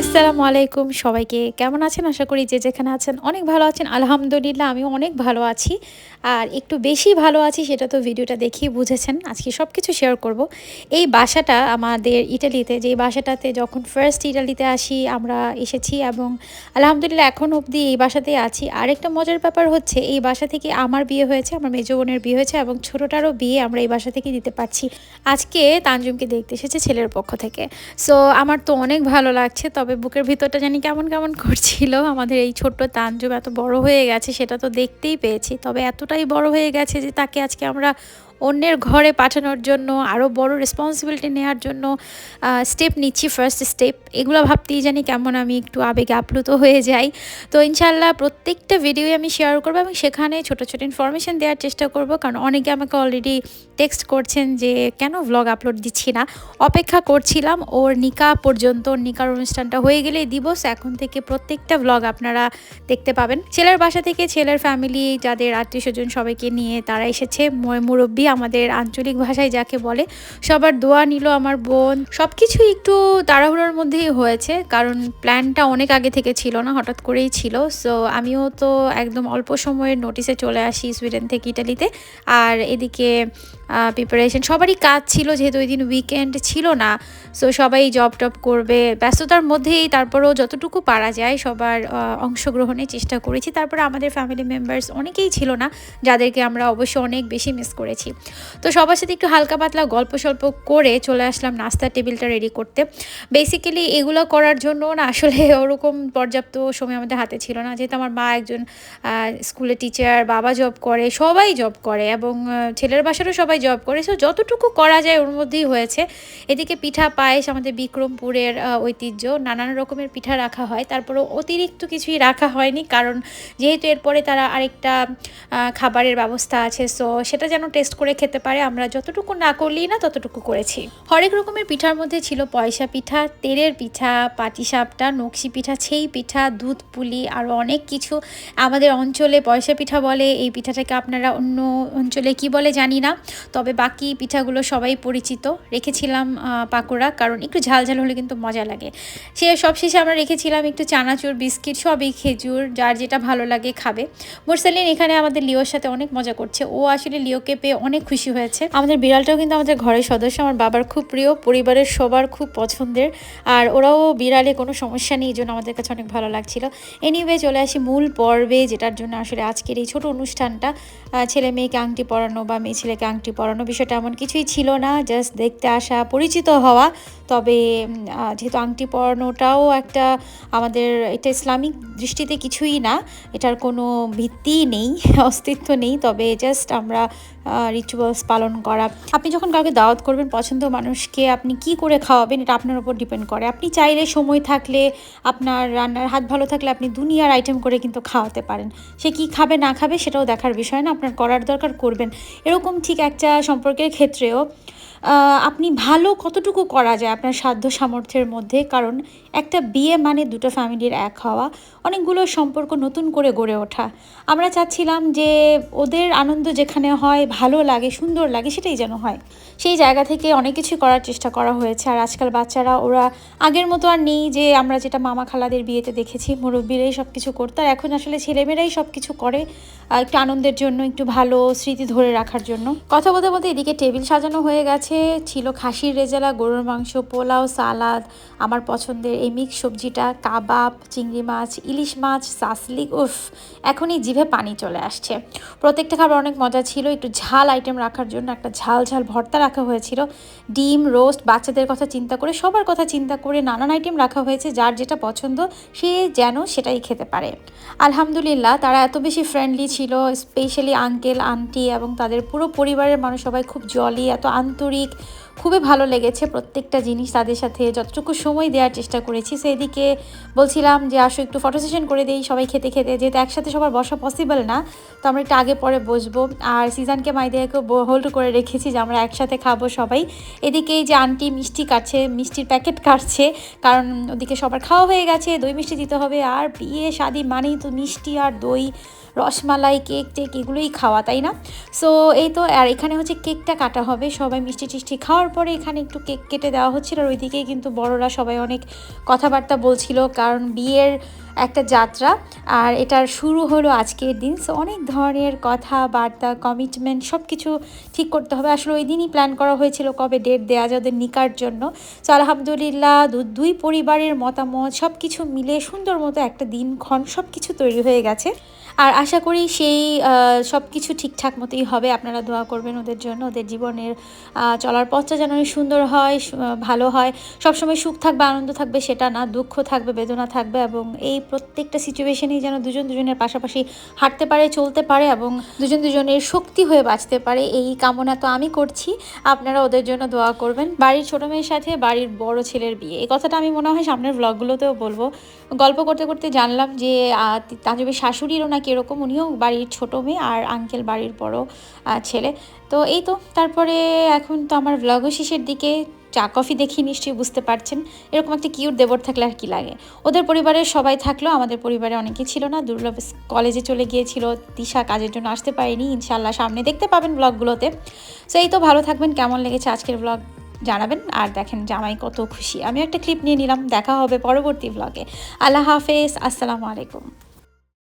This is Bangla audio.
আসসালামু আলাইকুম সবাইকে। কেমন আছেন? আশা করি যে যেখানে আছেন অনেক ভালো আছেন। আলহামদুলিল্লাহ আমি অনেক ভালো আছি। আর একটু বেশি ভালো আছি সেটা তো ভিডিওটা দেখেই বুঝেছেন। আজকে সব কিছু শেয়ার করব। এই বাসাটা আমাদের ইটালিতে যে বাসাটাতে যখন ফার্স্ট ইটালিতে আসি, আমরা এসেছি এবং আলহামদুলিল্লাহ এখন অবধি এই বাসাতেই আছি। আরেকটা মজার ব্যাপার হচ্ছে, এই বাসা থেকে আমার বিয়ে হয়েছে, আমার মেজো বোনের বিয়ে হয়েছে এবং ছোটোটারও বিয়ে আমরা এই বাসা থেকে দিতে পারছি। আজকে তানজুমকে দেখতে এসেছে ছেলের পক্ষ থেকে। সো আমার তো অনেক ভালো লাগছে, তবে বুকের ভিতরটা জানি কেমন কেমন করছিল। আমাদের এই ছোট্ট তানজুব এত বড় হয়ে গেছে, সেটা তো দেখতেই পেয়েছি। তবে এতটাই বড় হয়ে গেছে যে তাকে আজকে আমরা অন্যের ঘরে পাঠানোর জন্য আরও বড় রেসপন্সিবিলিটি নেওয়ার জন্য স্টেপ নিচ্ছি ফার্স্ট স্টেপ এগুলো ভাবতেই জানি কেমন আমি একটু আবেগে আপ্লুত হয়ে যাই। তো ইনশাল্লাহ প্রত্যেকটা ভিডিওই আমি শেয়ার করব এবং সেখানে ছোটো ছোটো ইনফরমেশান দেওয়ার চেষ্টা করব। কারণ অনেকে আমাকে অলরেডি টেক্সট করছেন যে, কেন ভ্লগ আপলোড দিচ্ছি না? অপেক্ষা করছিলাম, ওর নিকা পর্যন্ত, নিকার অনুষ্ঠানটা হয়ে গেলেই দিবস। এখন থেকে প্রত্যেকটা ভ্লগ আপনারা দেখতে পাবেন। ছেলের বাসা থেকে ছেলের ফ্যামিলি যাদের আত্মীয় স্বজন সবাইকে নিয়ে তারা এসেছে। মুরব্বী আমাদের আঞ্চলিক ভাষায় যাকে বলে, সবার দোয়া নিল আমার বোন। সব কিছু একটু তাড়াহুড়োর মধ্যেই হয়েছে, কারণ প্ল্যানটা অনেক আগে থেকে ছিল না, হঠাৎ করেই ছিল। সো আমিও তো একদম অল্প সময়ের নোটিসে চলে আসি সুইডেন থেকে ইটালিতে। আর এদিকে প্রিপারেশন সবারই কাজ ছিল, যেহেতু ওই দিন উইকেন্ড ছিল না সো সবাই জব টব করবে। ব্যস্ততার মধ্যেই তারপরেও যতটুকু পারা যায়, সবার অংশগ্রহণের চেষ্টা করেছি। তারপরে আমাদের ফ্যামিলি মেম্বার্স অনেকেই ছিল না, যাদেরকে আমরা অবশ্যই অনেক বেশি মিস করেছি। তো সবার সাথে একটু হালকা পাতলা গল্প সল্প করে চলে আসলাম নাস্তার টেবিলটা রেডি করতে। বেসিক্যালি এগুলো করার জন্য না, আসলে ওরকম পর্যাপ্ত সময় আমাদের হাতে ছিল না। যেহেতু আমার মা একজন স্কুলে টিচার বাবা জব করে, সবাই জব করে এবং ছেলের বাসারও সবাই জব করে। সো যতটুকু করা যায় ওর মধ্যেই হয়েছে। এদিকে পিঠা, পায়েস, আমাদের বিক্রমপুরের ঐতিহ্য, নানান রকমের পিঠা রাখা হয়। তারপরেও অতিরিক্ত কিছুই রাখা হয়নি কারণ যেহেতু এরপরে তারা আরেকটা খাবারের ব্যবস্থা আছে সো সেটা যেন টেস্ট করে খেতে পারে। আমরা যতটুকু না করলেই না ততটুকু করেছি। হরেক রকমের পিঠার মধ্যে ছিল পয়সা পিঠা, তেলের পিঠা পাটিসাপটা নকশি পিঠা, ছেই পিঠা, দুধ পুলি আরও অনেক কিছু। আমাদের অঞ্চলে পয়সা পিঠা বলে, এই পিঠাটাকে আপনারা অন্য অঞ্চলে কি বলে জানি না। তবে বাকি পিঠাগুলো সবাই পরিচিত। রেখেছিলাম পাকোড়া, কারণ একটু ঝাল ঝাল হলে কিন্তু মজা লাগে। সে সবশেষে আমরা রেখেছিলাম একটু চানাচুর, বিস্কিট, সবই খেজুর, যার যেটা ভালো লাগে খাবে। মোরসালিন এখানে আমাদের লিওর সাথে অনেক মজা করছে। ও আসলে লিওকে পেয়ে অনেক খুশি হয়েছে। আমাদের বিড়ালটাও কিন্তু আমাদের ঘরের সদস্য, আমার বাবার খুব প্রিয়, পরিবারের সবার খুব পছন্দের। আর ওরাও বিড়ালে কোনো সমস্যা নেই, এই জন্য আমাদের কাছে অনেক ভালো লাগছিল। এনিওয়ে চলে আসি মূল পর্বে, যেটার জন্য আসলে আজকের এই ছোট অনুষ্ঠানটা ছেলে মেয়েকে আংটি পরানো বা মেয়ে ছেলেকে আংটি পরানো বিষয়টা এমন কিছুই ছিল না জাস্ট দেখতে আসা, পরিচিত হওয়া। তবে যেহেতু আংটি পড়ানোটাও একটা আমাদের এটা ইসলামিক দৃষ্টিতে কিছুই না, এটার কোনো ভিত্তি নেই, অস্তিত্ব নেই। তবে জাস্ট আমরা রিচুয়ালস পালন করা। আপনি যখন কাউকে দাওয়াত করবেন, পছন্দ মানুষকে আপনি কি করে খাওয়াবেন, এটা আপনার উপর ডিপেন্ড করে। আপনি চাইলে সময় থাকলে, আপনার রান্নার হাত ভালো থাকলে আপনি দুনিয়ার আইটেম করে কিন্তু খাওয়াতে পারেন। সে কি খাবে, না খাবে, সেটাও দেখার বিষয় না, আপনার করার দরকার, করবেন। এরকম ঠিক একটা সম্পর্কের ক্ষেত্রেও আপনি ভালো কতটুকু করা যায় আপনার সাধ্য সামর্থ্যের মধ্যে? কারণ একটা বিয়ে মানে দুটো ফ্যামিলির এক হওয়া, অনেকগুলো সম্পর্ক নতুন করে গড়ে ওঠা। আমরা চাচ্ছিলাম যে ওদের আনন্দ যেখানে হয়, ভালো লাগে, সুন্দর লাগে, সেটাই যেন হয়। সেই জায়গা থেকে অনেক কিছু করার চেষ্টা করা হয়েছে। আর আজকাল বাচ্চারা, ওরা আগের মতো আর নেই যে আমরা যেটা মামা খালাদের বিয়েতে দেখেছি, মুরব্বীরাই সব কিছু করতো। আর এখন আসলে ছেলেমেয়েরাই সব কিছু করে একটু আনন্দের জন্য, একটু ভালো স্মৃতি ধরে রাখার জন্য। কথা বলতে বলতে এদিকে টেবিল সাজানো হয়ে গেছে। ছিল খাসির রেজালা, গরুর মাংস, পোলাও, সালাদ, আমার পছন্দের এই মিক্স সবজিটা, কাবাব, চিংড়ি মাছ, ইলিশ মাছ সাসলিক উফ, এখনই জিভে পানি চলে আসছে। প্রত্যেকটা খাবার অনেক মজা ছিল, একটু ঝাল আইটেম রাখার জন্য একটা ঝাল ঝাল ভর্তা রাখা হয়েছিল। ডিম রোস্ট বাচ্চাদের কথা চিন্তা করে, সবার কথা চিন্তা করে নানান আইটেম রাখা হয়েছে, যার যেটা পছন্দ সে যেন সেটাই খেতে পারে। আলহামদুলিল্লাহ, তারা এত বেশি ফ্রেন্ডলি ছিল স্পেশালি আঙ্কেল আন্টি এবং তাদের পুরো পরিবারের মানুষ সবাই খুব জলি এত আন্তরিক week. খুবই ভালো লেগেছে প্রত্যেকটা জিনিস তাদের সাথে যতটুকু সময় দেওয়ার চেষ্টা করেছি। সেদিকে বলছিলাম যে, আসো একটু ফটো সেশন করে দিই সবাই খেতে খেতে। যেহেতু একসাথে সবার বসা পসিবল না, তো আমরা একটু আগে পরে বসবো। আর সিজনকে মাইদিয়াকে হোল্ড করে রেখেছি যে, আমরা একসাথে খাব সবাই। এদিকে যে আন্টি মিষ্টি কাটছে, মিষ্টির প্যাকেট কাটছে, কারণ ওদিকে সবার খাওয়া হয়ে গেছে, দই মিষ্টি দিতে হবে। আর বিয়ে, শাদি মানেই তো মিষ্টি আর দই, রসমালাই কেক টেক এগুলোই খাওয়া, তাই না? সো এই তো, আর এখানে হচ্ছে কেকটা কাটা হবে। সবাই মিষ্টি টিষ্টি খাওয়ার পরে এখানে একটু কেক কেটে দেওয়া হচ্ছিল আর ওইদিকেই কিন্তু বড়রা সবাই অনেক কথাবার্তা বলছিল, কারণ বিয়ের একটা যাত্রা আর এটার শুরু হলো আজকের দিন। সো অনেক ধরনের কথাবার্তা কমিটমেন্ট সব কিছু ঠিক করতে হবে। আসলে ওই দিনই প্ল্যান করা হয়েছিল কবে ডেট দেওয়া যায় নিকার জন্য। সো আলহামদুলিল্লাহ দু- দুই পরিবারের মতামত সব কিছু মিলে সুন্দর মতো একটা দিনক্ষণ সব কিছু তৈরি হয়ে গেছে। আর আশা করি সেই সব কিছু ঠিকঠাক মতোই হবে। আপনারা দোয়া করবেন ওদের জন্য, ওদের জীবনের চলার পথটা যেন সুন্দর হয় ভালো হয়। সবসময় সুখ থাকবে, আনন্দ থাকবে, সেটা না, দুঃখ থাকবে, বেদনা থাকবে এবং এই প্রত্যেকটা সিচুয়েশনেই যেন দুজন দুজনের পাশাপাশি হাঁটতে পারে, চলতে পারে এবং দুজন দুজনের শক্তি হয়ে বাঁচতে পারে, এই কামনা তো আমি করছি। আপনারা ওদের জন্য দোয়া করবেন। বাড়ির ছোটো মেয়ের সাথে বাড়ির বড় ছেলের বিয়ে। এই কথাটা আমি মনে হয় সামনের ব্লগগুলোতেও বলব। গল্প করতে করতে জানলাম যে তাজবের শাশুড়িরও নাকি এরকম উনিও বাড়ির ছোটো মেয়ে আর আঙ্কেল বাড়ির বড় ছেলে। তো এই তো, তারপরে এখন তো আমার ব্লগও শেষের দিকে, চা কফি দেখি নিশ্চয়ই বুঝতে পারছেন। এরকম একটা কিউট দেবর থাকলে আর কি লাগে। ওদের পরিবারের সবাই থাকল আমাদের পরিবারে অনেকেই ছিল না, দুর্লভ কলেজে চলে গিয়েছিল দিশা কাজের জন্য আসতে পারেনি ইনশাল্লাহ সামনে দেখতে পাবেন ব্লগগুলোতে সো এই তো, ভালো থাকবেন, কেমন লেগেছে আজকের ব্লগ জানাবেন, আর দেখেন জামাই কত খুশি। আমি একটা ক্লিপ নিয়ে নিলাম, দেখা হবে পরবর্তী ব্লগে আল্লাহ হাফেজ, আসসালামু আলাইকুম।